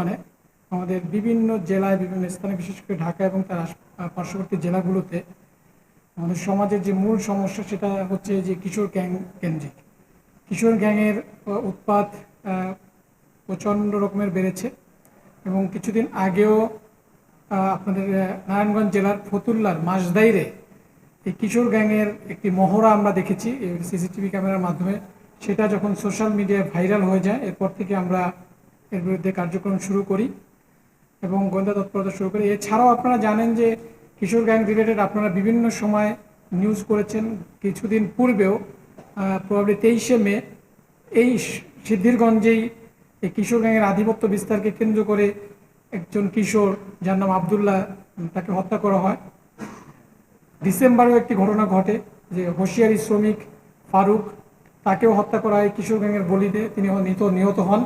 বর্তমানে আমাদের বিভিন্ন জেলায়, বিভিন্ন স্থানে, বিশেষ করে ঢাকা এবং তার পার্শ্ববর্তী জেলাগুলোতে আমাদের সমাজের যে মূল সমস্যা সেটা হচ্ছে যে কিশোর গ্যাং কেন্দ্রিক। কিশোর গ্যাংয়ের উৎপাত প্রচণ্ড রকমের বেড়েছে এবং কিছুদিন আগেও আপনাদের নারায়ণগঞ্জ জেলার ফতুল্লার মাসদাইরে এই কিশোর গ্যাংয়ের একটি মহড়া আমরা দেখেছি সিসিটিভি ক্যামেরার মাধ্যমে। সেটা যখন সোশ্যাল মিডিয়ায় ভাইরাল হয়ে যায়, এরপর থেকে আমরা এর বিরুদ্ধে কার্যক্রম শুরু করি এবং গোয়েন্দা তৎপরতা শুরু করি। এছাড়াও আপনারা জানেন যে কিশোর গ্যাং রিলেটেড আপনারা বিভিন্ন সময় নিউজ করেছেন। কিছুদিন পূর্বেও প্রবাবলি তেইশে মে, এই সিদ্ধিরগঞ্জেই এই কিশোর গ্যাংয়ের আধিপত্য বিস্তারকে কেন্দ্র করে একজন কিশোর যার নাম আবদুল্লাহ, তাকে হত্যা করা হয়। ডিসেম্বরেও একটি ঘটনা ঘটে যে হোশিয়ারি শ্রমিক ফারুক, তাকেও হত্যা করা হয় কিশোর গ্যাংয়ের বলিতে। তিনি নিহত নিহত হন।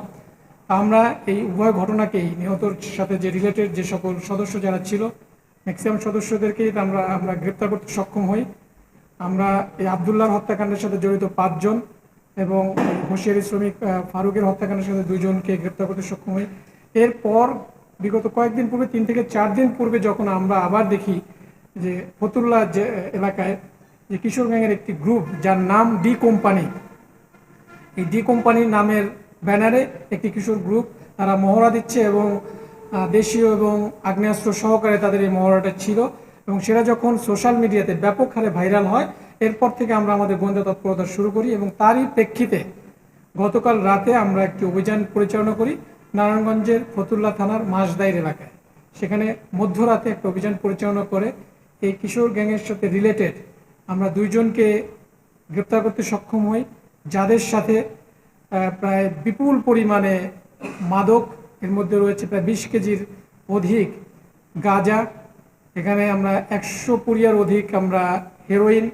আমরা এই উভয় ঘটনাকেই নিহতর সাথে যে রিলেটেড যে সকল সদস্য যারা ছিল ম্যাক্সিমাম সদস্যদেরকেই আমরা আমরা গ্রেপ্তার করতে সক্ষম হই। আমরা এই আবদুল্লাহর হত্যাকাণ্ডের সাথে জড়িত পাঁচজন এবং হোশিয়ারি শ্রমিক ফারুকের হত্যাকাণ্ডের সাথে দুজনকে গ্রেপ্তার করতে সক্ষম হই। এরপর বিগত কয়েকদিন পূর্বে, তিন থেকে চার দিন পূর্বে যখন আমরা আবার দেখি যে ফতুল্লা যে এলাকায় যে কিশোর গ্যাংয়ের একটি গ্রুপ যার নাম ডি কোম্পানি এই ডি কোম্পানির নামের ব্যানারে একটি কিশোর গ্রুপ তারা মহড়া দিচ্ছে এবং দেশীয় এবং আগ্নেয়াস্ত্র সহকারে তাদের এই মহড়াটা ছিল এবং সেটা যখন সোশ্যাল মিডিয়াতে ব্যাপক হারে ভাইরাল হয়, এরপর থেকে আমরা আমাদের গোয়েন্দা তৎপরতা শুরু করি এবং তারই প্রেক্ষিতে গতকাল রাতে আমরা একটি অভিযান পরিচালনা করি নারায়ণগঞ্জের ফতুল্লা থানার মাসদাইর এলাকায়। সেখানে মধ্যরাতে একটা অভিযান পরিচালনা করে এই কিশোর গ্যাংয়ের সাথে রিলেটেড আমরা দুইজনকে গ্রেপ্তার করতে সক্ষম হই, যাদের সাথে প্রায় বিপুল পরিমাণে মাদক এর মধ্যে রয়েছে, প্রায় বিশ কেজির অধিক গাঁজা। এখানে আমরা একশো পুরিয়ার অধিক আমরা হেরোইন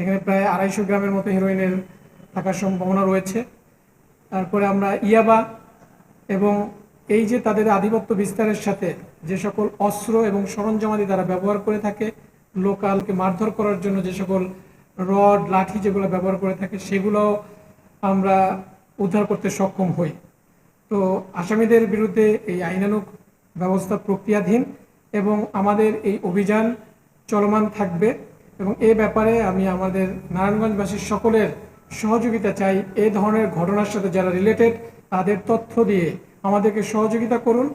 এখানে প্রায় আড়াইশো গ্রামের মতো হেরোইনের থাকার সম্ভাবনা রয়েছে। তারপরে আমরা ইয়াবা এবং এই যে তাদের আধিপত্য বিস্তারের সাথে যে সকল অস্ত্র এবং সরঞ্জামাদি তারা ব্যবহার করে থাকে, লোকালকে মারধর করার জন্য যে সকল রড, লাঠি যেগুলো ব্যবহার করে থাকে সেগুলো আমরা উদ্ধার করতে সক্ষম হই। তো আসামিদের বিরুদ্ধে এই আইনানুক ব্যবস্থা প্রক্রিয়াধীন এবং আমাদের এই অভিযান চলমান থাকবে এবং এ ব্যাপারে আমি আমাদের নারায়ণগঞ্জবাসীর সকলের সহযোগিতা চাই। এ ধরনের ঘটনার সাথে যারা রিলেটেড তাদের তথ্য দিয়ে আমাদেরকে সহযোগিতা করুন।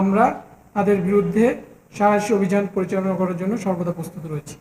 আমরা তাদের বিরুদ্ধে সাহসী অভিযান পরিচালনা করার জন্য সর্বদা প্রস্তুত রয়েছি।